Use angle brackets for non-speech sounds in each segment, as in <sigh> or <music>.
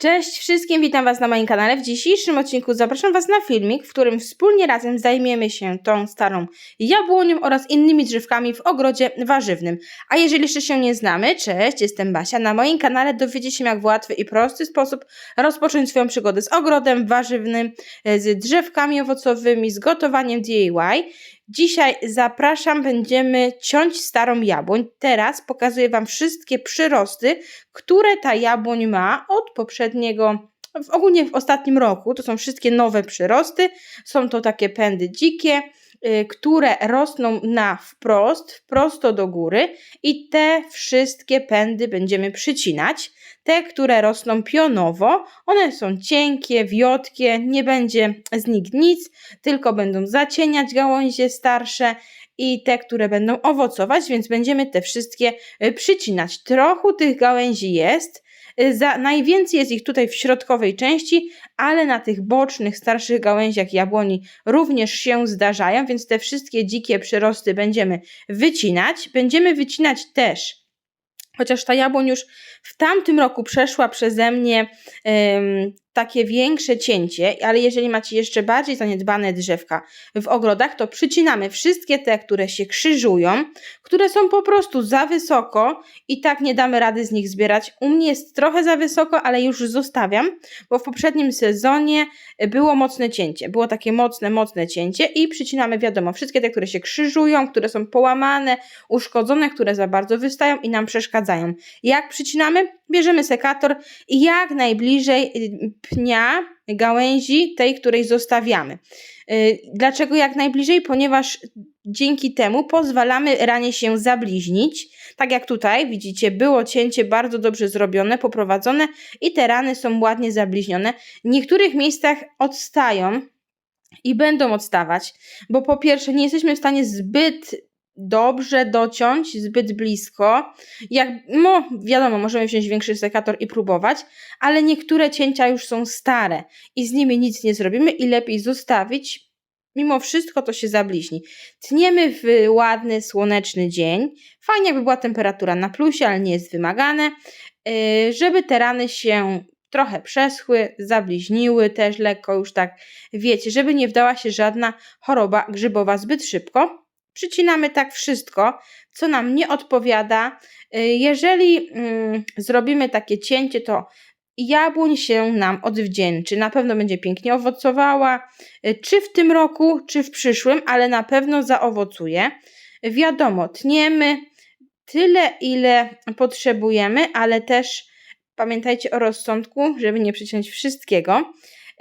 Cześć wszystkim, witam Was na moim kanale. W dzisiejszym odcinku zapraszam Was na filmik, w którym wspólnie razem zajmiemy się tą starą jabłonią oraz innymi drzewkami w ogrodzie warzywnym. A jeżeli jeszcze się nie znamy, cześć, jestem Basia. Na moim kanale dowiecie się jak w łatwy i prosty sposób rozpocząć swoją przygodę z ogrodem warzywnym, e, z drzewkami owocowymi, z gotowaniem DIY. Dzisiaj zapraszam, będziemy ciąć starą jabłoń. Teraz pokazuję Wam wszystkie przyrosty, które ta jabłoń ma od poprzedniego, w ogólnie w ostatnim roku. To są wszystkie nowe przyrosty. Są to takie pędy dzikie, y, które rosną na wprost, prosto do góry i te wszystkie pędy będziemy przycinać. Te, które rosną pionowo, one są cienkie, wiotkie, nie będzie z nich nic, tylko będą zacieniać gałązie starsze i te, które będą owocować, więc będziemy te wszystkie y, przycinać. Trochę tych gałęzi jest, y, za, najwięcej jest ich tutaj w środkowej części, ale na tych bocznych, starszych gałęziach jabłoni również się zdarzają, więc te wszystkie dzikie przyrosty będziemy wycinać. Będziemy wycinać też Chociaż ta jabłoń już w tamtym roku przeszła przeze mnie takie większe cięcie, ale jeżeli macie jeszcze bardziej zaniedbane drzewka w ogrodach, to przycinamy wszystkie te, które się krzyżują, które są po prostu za wysoko i tak nie damy rady z nich zbierać. U mnie jest trochę za wysoko, ale już zostawiam, bo w poprzednim sezonie było mocne cięcie. Było takie mocne, mocne cięcie i przycinamy, wiadomo, wszystkie te, które się krzyżują, które są połamane, uszkodzone, które za bardzo wystają i nam przeszkadzają. Jak przycinamy? Bierzemy sekator i jak najbliżej y, pnia gałęzi tej, której zostawiamy. Y, dlaczego jak najbliżej? Ponieważ dzięki temu pozwalamy ranie się zabliźnić. Tak jak tutaj widzicie, było cięcie bardzo dobrze zrobione, poprowadzone i te rany są ładnie zabliźnione. W niektórych miejscach odstają i będą odstawać, bo po pierwsze nie jesteśmy w stanie zbyt dobrze dociąć zbyt blisko. Jak, no, wiadomo, możemy wziąć większy sekator i próbować, ale niektóre cięcia już są stare i z nimi nic nie zrobimy i lepiej zostawić. Mimo wszystko to się zabliźni. Tniemy w ładny, słoneczny dzień. Fajnie, jakby była temperatura na plusie, ale nie jest wymagane, yy, żeby te rany się trochę przeschły, zabliźniły też lekko, już tak wiecie, żeby nie wdała się żadna choroba grzybowa zbyt szybko Przycinamy tak wszystko, co nam nie odpowiada. Y, jeżeli mm, zrobimy takie cięcie, to jabłoń się nam odwdzięczy. Na pewno będzie pięknie owocowała, y, czy w tym roku, czy w przyszłym, ale na pewno zaowocuje. Wiadomo, tniemy tyle, ile potrzebujemy, ale też pamiętajcie o rozsądku, żeby nie przyciąć wszystkiego.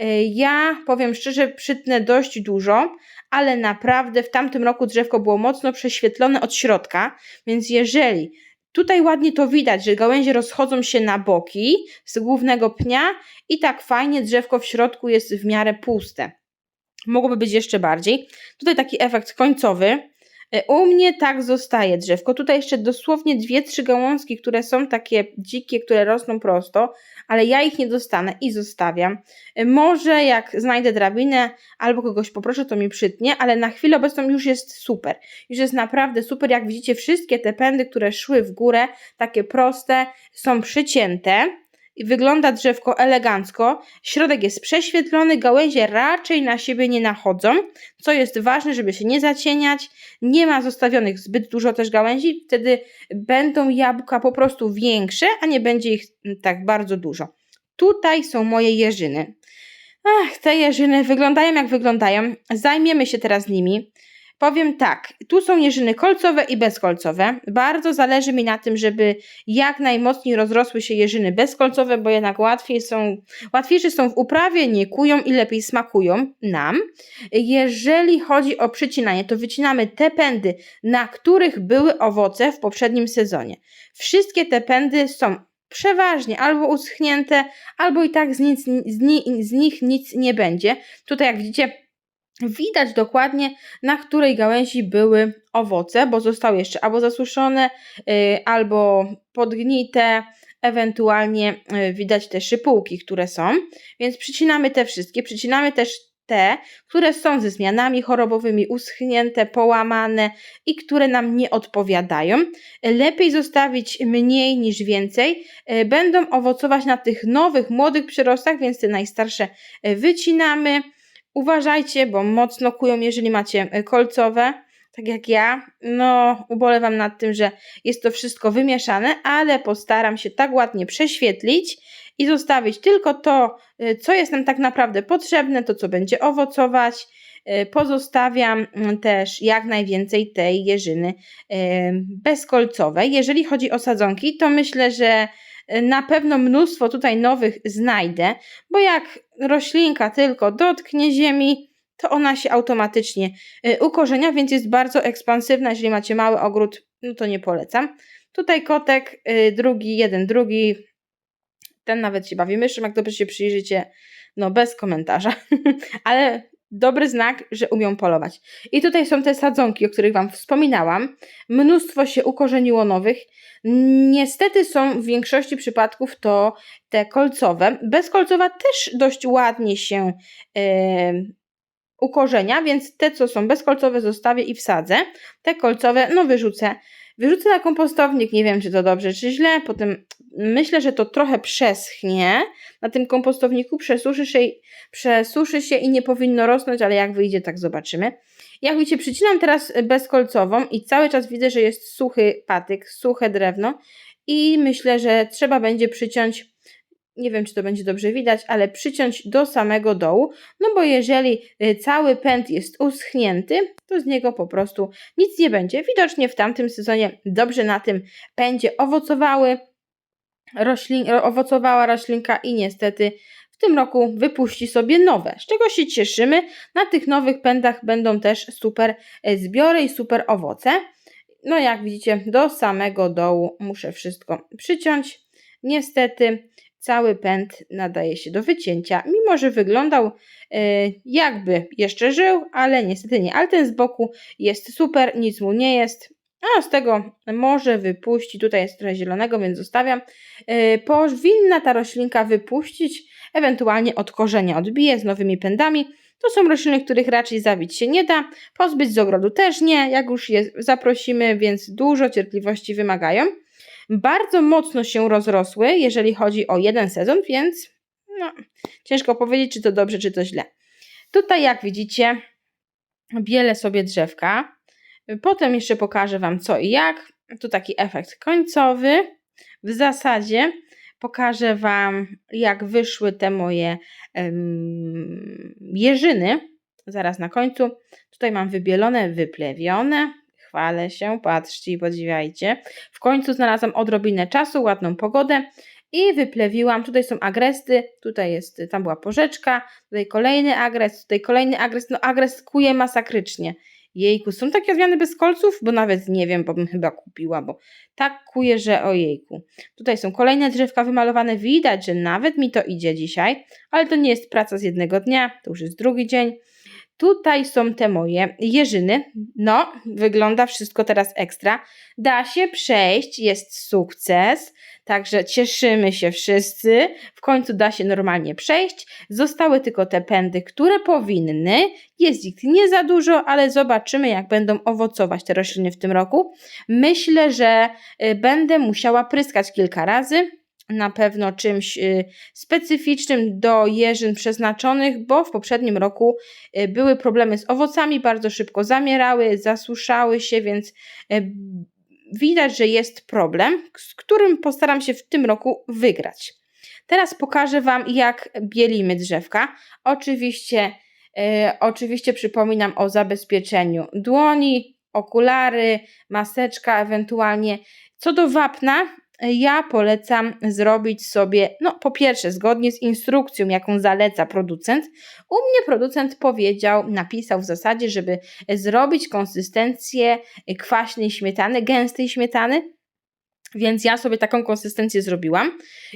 Y, ja powiem szczerze, przytnę dość dużo, ale naprawdę w tamtym roku drzewko było mocno prześwietlone od środka, więc jeżeli Tutaj ładnie to widać, że gałęzie rozchodzą się na boki z głównego pnia i tak fajnie drzewko w środku jest w miarę puste. Mogłoby być jeszcze bardziej. Tutaj taki efekt końcowy. E, u mnie tak zostaje drzewko. Tutaj jeszcze dosłownie dwie, trzy gałązki, które są takie dzikie, które rosną prosto, ale ja ich nie dostanę i zostawiam. E, może jak znajdę drabinę albo kogoś poproszę, to mi przytnie, ale na chwilę obecną już jest super. Już jest naprawdę super. Jak widzicie, wszystkie te pędy, które szły w górę, takie proste, są przycięte wygląda drzewko elegancko. Środek jest prześwietlony, gałęzie raczej na siebie nie nachodzą, co jest ważne, żeby się nie zacieniać. Nie ma zostawionych zbyt dużo też gałęzi, wtedy będą jabłka po prostu większe, a nie będzie ich tak bardzo dużo. Tutaj są moje jeżyny. Ach, te jeżyny wyglądają jak wyglądają. Zajmiemy się teraz nimi. Powiem tak, tu są jeżyny kolcowe i bezkolcowe. Bardzo zależy mi na tym, żeby jak najmocniej rozrosły się jeżyny bezkolcowe, bo jednak łatwiej są, łatwiejsze są w uprawie, nie kują i lepiej smakują nam. Jeżeli chodzi o przycinanie, to wycinamy te pędy, na których były owoce w poprzednim sezonie. Wszystkie te pędy są przeważnie albo uschnięte, albo i tak z, nic, z, ni, z nich nic nie będzie. Tutaj jak widzicie Widać dokładnie, na której gałęzi były owoce, bo zostały jeszcze albo zasuszone, y, albo podgnite, ewentualnie y, widać te szypułki, które są. Więc przycinamy te wszystkie. Przycinamy też te, które są ze zmianami chorobowymi, uschnięte, połamane i które nam nie odpowiadają. Lepiej zostawić mniej niż więcej. E, Będą owocować na tych nowych, młodych przyrostach, więc te najstarsze wycinamy. Uważajcie, bo mocno kują, jeżeli macie e, kolcowe tak jak ja, no ubolewam nad tym, że jest to wszystko wymieszane, ale postaram się tak ładnie prześwietlić i zostawić tylko to, y, co jest nam tak naprawdę potrzebne, to co będzie owocować. Y, Pozostawiam mm, też jak najwięcej tej jeżyny y, bezkolcowej. Jeżeli chodzi o sadzonki, to myślę, że na pewno mnóstwo tutaj nowych znajdę, bo jak roślinka tylko dotknie ziemi, to ona się automatycznie y, ukorzenia, więc jest bardzo ekspansywna. Jeżeli macie mały ogród, no to nie polecam. Tutaj kotek, y, drugi, jeden, drugi. Ten nawet się bawi myszem, jak dobrze się przyjrzycie, no bez komentarza. <laughs> Ale dobry znak, że umią polować. I tutaj są te sadzonki, o których Wam wspominałam. Mnóstwo się ukorzeniło nowych. Niestety są w większości przypadków to te kolcowe. Bezkolcowa też dość ładnie się yy, ukorzenia, więc te, co są bezkolcowe, zostawię i wsadzę. Te kolcowe, no wyrzucę. Wyrzucę na kompostownik, nie wiem, czy to dobrze, czy źle. Potem myślę, że to trochę przeschnie na tym kompostowniku, przesuszy się, przesuszy się i nie powinno rosnąć, ale jak wyjdzie, tak zobaczymy. Jak widzicie, przycinam teraz bezkolcową i cały czas widzę, że jest suchy patyk, suche drewno i myślę, że trzeba będzie przyciąć nie wiem, czy to będzie dobrze widać, ale przyciąć do samego dołu, no bo jeżeli y, cały pęd jest uschnięty, to z niego po prostu nic nie będzie. Widocznie w tamtym sezonie dobrze na tym pędzie owocowały, roślin, owocowała roślinka i niestety w tym roku wypuści sobie nowe, z czego się cieszymy. Na tych nowych pędach będą też super e, zbiory i super owoce. No jak widzicie, do samego dołu muszę wszystko przyciąć. Niestety cały pęd nadaje się do wycięcia, mimo że wyglądał e, jakby jeszcze żył, ale niestety nie. Ale ten z boku jest super, nic mu nie jest. A z tego może wypuści, tutaj jest trochę zielonego, więc zostawiam. E, powinna ta roślinka wypuścić, ewentualnie od korzenia odbije z nowymi pędami. To są rośliny, których raczej zabić się nie da. Pozbyć z ogrodu też nie, jak już je zaprosimy, więc dużo cierpliwości wymagają bardzo mocno się rozrosły, jeżeli chodzi o jeden sezon, więc no, ciężko powiedzieć, czy to dobrze, czy to źle. Tutaj, jak widzicie, bielę sobie drzewka. Potem jeszcze pokażę Wam co i jak. Tu taki efekt końcowy. W zasadzie pokażę Wam, jak wyszły te moje um, jeżyny. Zaraz na końcu. Tutaj mam wybielone, wyplewione chwalę się, patrzcie i podziwiajcie. W końcu znalazłam odrobinę czasu, ładną pogodę i wyplewiłam. Tutaj są agresty, tutaj jest, tam była porzeczka, tutaj kolejny agres, tutaj kolejny agres. No agres kuje masakrycznie. Jejku, są takie zmiany bez kolców? Bo nawet nie wiem, bo bym chyba kupiła, bo tak kuje, że ojejku. Tutaj są kolejne drzewka wymalowane. Widać, że nawet mi to idzie dzisiaj, ale to nie jest praca z jednego dnia, to już jest drugi dzień. Tutaj są te moje jeżyny. No, wygląda wszystko teraz ekstra. Da się przejść, jest sukces. Także cieszymy się wszyscy. W końcu da się normalnie przejść. Zostały tylko te pędy, które powinny. Jest ich nie za dużo, ale zobaczymy, jak będą owocować te rośliny w tym roku. Myślę, że y, będę musiała pryskać kilka razy na pewno czymś y, specyficznym do jeżyn przeznaczonych, bo w poprzednim roku y, były problemy z owocami, bardzo szybko zamierały, zasuszały się, więc y, widać, że jest problem, z którym postaram się w tym roku wygrać. Teraz pokażę Wam, jak bielimy drzewka. Oczywiście, oczywiście przypominam o zabezpieczeniu dłoni, okulary, maseczka ewentualnie. Co do wapna, ja polecam zrobić sobie, no po pierwsze, zgodnie z instrukcją, jaką zaleca producent. U mnie producent powiedział, napisał w zasadzie, żeby zrobić konsystencję kwaśnej śmietany, gęstej śmietany. Więc ja sobie taką konsystencję zrobiłam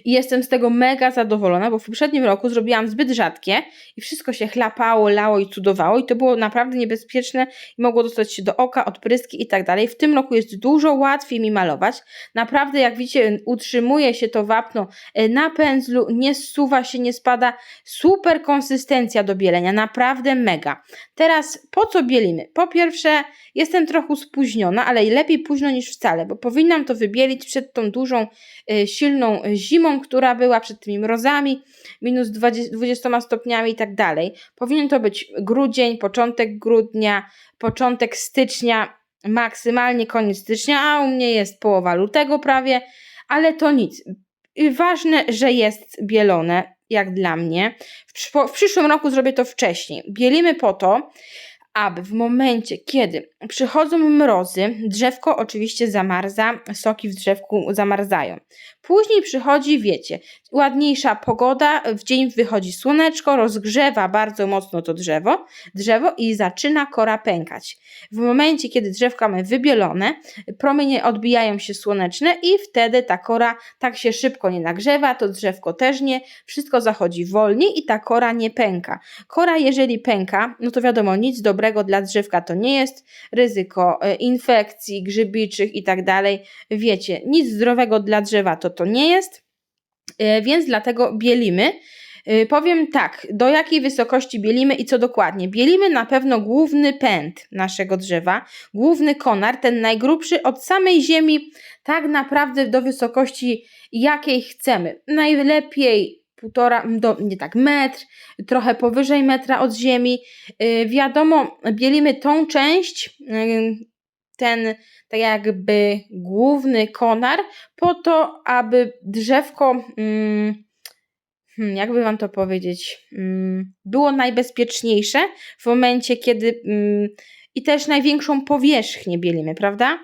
i jestem z tego mega zadowolona, bo w poprzednim roku zrobiłam zbyt rzadkie i wszystko się chlapało, lało i cudowało i to było naprawdę niebezpieczne i mogło dostać się do oka, odpryski i tak dalej. W tym roku jest dużo łatwiej mi malować. Naprawdę, jak widzicie, utrzymuje się to wapno e, na pędzlu, nie zsuwa się, nie spada. Super konsystencja do bielenia, naprawdę mega. Teraz po co bielimy? Po pierwsze, jestem trochę spóźniona, ale lepiej późno niż wcale, bo powinnam to wybielić przed tą dużą, y, silną zimą, która była, przed tymi mrozami, minus 20, 20 stopniami i tak dalej. Powinien to być grudzień, początek grudnia, początek stycznia, maksymalnie koniec stycznia, a u mnie jest połowa lutego prawie, ale to nic. Ważne, że jest bielone, jak dla mnie. W, przyszło- w przyszłym roku zrobię to wcześniej. Bielimy po to, aby w momencie, kiedy przychodzą mrozy, drzewko oczywiście zamarza, soki w drzewku zamarzają. Później przychodzi, wiecie, ładniejsza pogoda, w dzień wychodzi słoneczko, rozgrzewa bardzo mocno to drzewo, drzewo i zaczyna kora pękać. W momencie, kiedy drzewka mamy wybielone, promienie odbijają się słoneczne i wtedy ta kora tak się szybko nie nagrzewa, to drzewko też nie, wszystko zachodzi wolniej i ta kora nie pęka. Kora, jeżeli pęka, no to wiadomo, nic dobrego dla drzewka to nie jest, ryzyko e, infekcji, grzybiczych i tak dalej. Wiecie, nic zdrowego dla drzewa to to nie jest, e, więc dlatego bielimy. E, Powiem tak, do jakiej wysokości bielimy i co dokładnie. Bielimy na pewno główny pęd naszego drzewa, główny konar, ten najgrubszy od samej ziemi, tak naprawdę do wysokości jakiej chcemy. Najlepiej półtora, do, nie tak, metr, trochę powyżej metra od ziemi. Yy, wiadomo, bielimy tą część, yy, ten tak jakby główny konar, po to, aby drzewko, mm, hmm, jakby wam to powiedzieć, mm, było najbezpieczniejsze w momencie, kiedy mm, i też największą powierzchnię bielimy, prawda?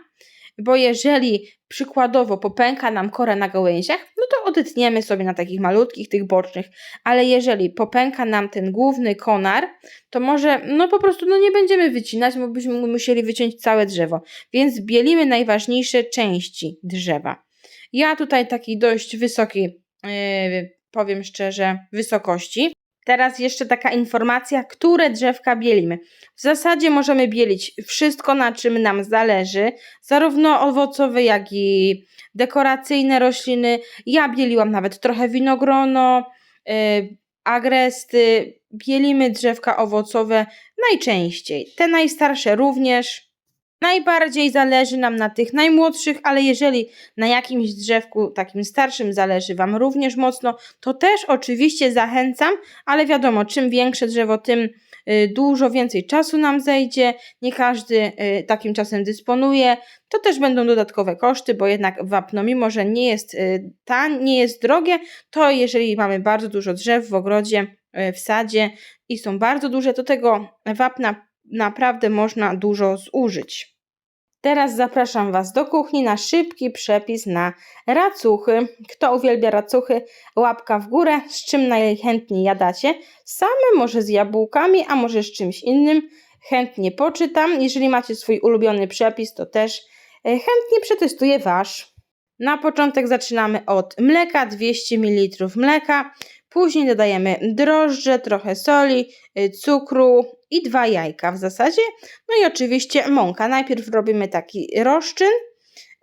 Bo jeżeli przykładowo popęka nam kora na gałęziach, no to odetniemy sobie na takich malutkich, tych bocznych, ale jeżeli popęka nam ten główny konar, to może no po prostu no nie będziemy wycinać, bo byśmy musieli wyciąć całe drzewo. Więc bielimy najważniejsze części drzewa. Ja tutaj takiej dość wysokiej, yy, powiem szczerze, wysokości. Teraz jeszcze taka informacja, które drzewka bielimy. W zasadzie możemy bielić wszystko, na czym nam zależy, zarówno owocowe, jak i dekoracyjne rośliny. Ja bieliłam nawet trochę winogrono, yy, agresty. Bielimy drzewka owocowe najczęściej. Te najstarsze również. Najbardziej zależy nam na tych najmłodszych, ale jeżeli na jakimś drzewku takim starszym zależy Wam również mocno, to też oczywiście zachęcam, ale wiadomo, czym większe drzewo, tym y, dużo więcej czasu nam zejdzie. Nie każdy y, takim czasem dysponuje. To też będą dodatkowe koszty, bo jednak wapno, mimo że nie jest y, tań, nie jest drogie, to jeżeli mamy bardzo dużo drzew w ogrodzie, w sadzie i są bardzo duże, to tego wapna naprawdę można dużo zużyć. Teraz zapraszam Was do kuchni na szybki przepis na racuchy. Kto uwielbia racuchy, łapka w górę, z czym najchętniej jadacie. Same, może z jabłkami, a może z czymś innym. Chętnie poczytam. Jeżeli macie swój ulubiony przepis, to też e, chętnie przetestuję Wasz. Na początek zaczynamy od mleka, 200 ml mleka. Później dodajemy drożdże, trochę soli, y, cukru i dwa jajka w zasadzie. No i oczywiście mąka. Najpierw robimy taki rozczyn,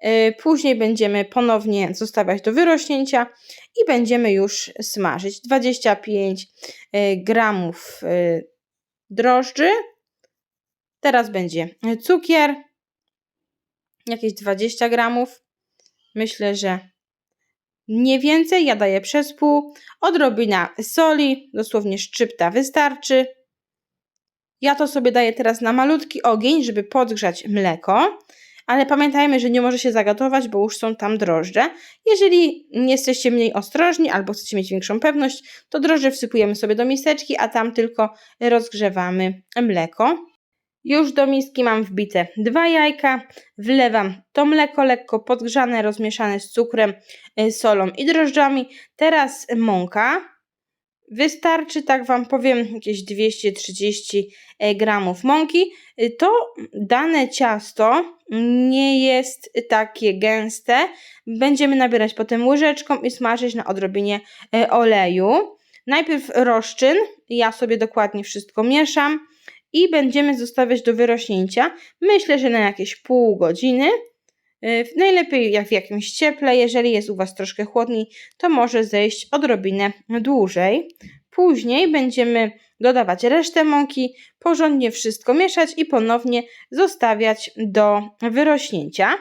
y, później będziemy ponownie zostawiać do wyrośnięcia i będziemy już smażyć. 25 y, gramów drożdży. Teraz będzie cukier, jakieś 20 gramów. Myślę, że nie więcej, ja daję przez pół. Odrobina soli, dosłownie szczypta wystarczy. Ja to sobie daję teraz na malutki ogień, żeby podgrzać mleko. Ale pamiętajmy, że nie może się zagatować, bo już są tam drożdże. Jeżeli jesteście mniej ostrożni albo chcecie mieć większą pewność, to drożdże wsypujemy sobie do miseczki, a tam tylko rozgrzewamy mleko. Już do miski mam wbite dwa jajka, wlewam to mleko lekko podgrzane, rozmieszane z cukrem, y, solą i drożdżami. Teraz mąka. Wystarczy, tak Wam powiem, jakieś 230 e, gramów mąki. Y, To dane ciasto nie jest takie gęste. Będziemy nabierać potem łyżeczką i smażyć na odrobinie e, oleju. Najpierw rozczyn, ja sobie dokładnie wszystko mieszam i będziemy zostawiać do wyrośnięcia. Myślę, że na jakieś pół godziny. Y, Najlepiej jak w jakimś cieple, jeżeli jest u Was troszkę chłodniej, to może zejść odrobinę dłużej. Później będziemy dodawać resztę mąki, porządnie wszystko mieszać i ponownie zostawiać do wyrośnięcia.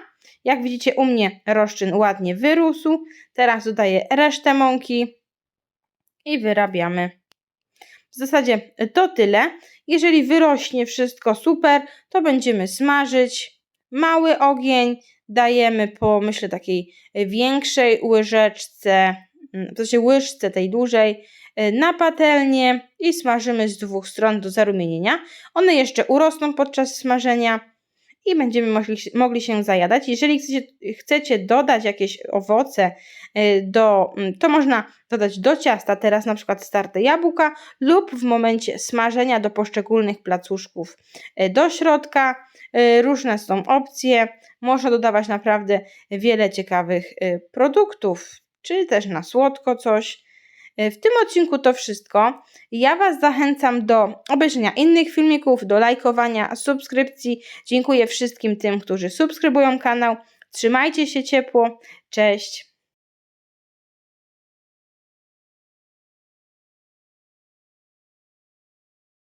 Jak widzicie, u mnie rozczyn ładnie wyrósł. Teraz dodaję resztę mąki i wyrabiamy. W zasadzie to tyle. Jeżeli wyrośnie wszystko super, to będziemy smażyć. Mały ogień dajemy po, myślę, takiej większej łyżeczce, mm, w sensie łyżce tej dużej, y, na patelnię i smażymy z dwóch stron do zarumienienia. One jeszcze urosną podczas smażenia i będziemy mogli, mogli się zajadać. Jeżeli chcecie, chcecie dodać jakieś owoce, y, do, mm, to można dodać do ciasta, teraz na przykład starte jabłka, lub w momencie smażenia do poszczególnych placuszków y, do środka. Y, Różne są opcje, można dodawać naprawdę wiele ciekawych produktów, czy też na słodko coś. Y, W tym odcinku to wszystko. Ja Was zachęcam do obejrzenia innych filmików, do lajkowania, subskrypcji. Dziękuję wszystkim tym, którzy subskrybują kanał. Trzymajcie się ciepło. Cześć.